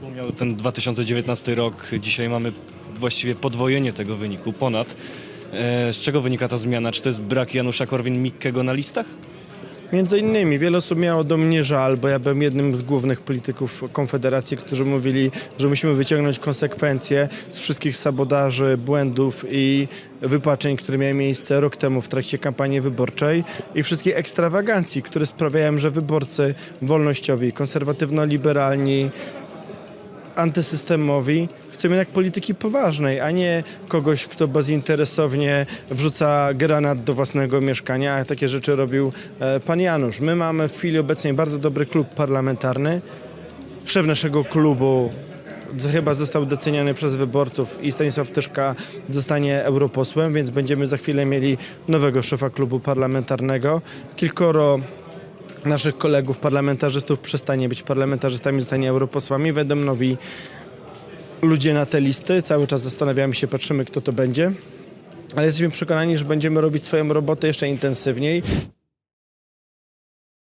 Wspomniał ten 2019 rok, dzisiaj mamy właściwie podwojenie tego wyniku, ponad. E, Z czego wynika ta zmiana? Czy to jest brak Janusza Korwin-Mikkego na listach? Między innymi wiele osób miało do mnie żal, bo ja byłem jednym z głównych polityków Konfederacji, którzy mówili, że musimy wyciągnąć konsekwencje z wszystkich sabotaży, błędów i wypaczeń, które miały miejsce rok temu w trakcie kampanii wyborczej i wszystkich ekstrawagancji, które sprawiają, że wyborcy wolnościowi, konserwatywno-liberalni, antysystemowi chcą jednak polityki poważnej, a nie kogoś, kto bezinteresownie wrzuca granat do własnego mieszkania, a takie rzeczy robił e, pan Janusz. My mamy w chwili obecnej bardzo dobry klub parlamentarny. Szef naszego klubu chyba został doceniony przez wyborców i Stanisław Tyszka zostanie europosłem, więc będziemy za chwilę mieli nowego szefa klubu parlamentarnego. Kilkoro naszych kolegów parlamentarzystów przestanie być parlamentarzystami, zostanie europosłami, będą nowi ludzie na te listy. Cały czas zastanawiamy się, patrzymy kto to będzie. Ale jesteśmy przekonani, że będziemy robić swoją robotę jeszcze intensywniej.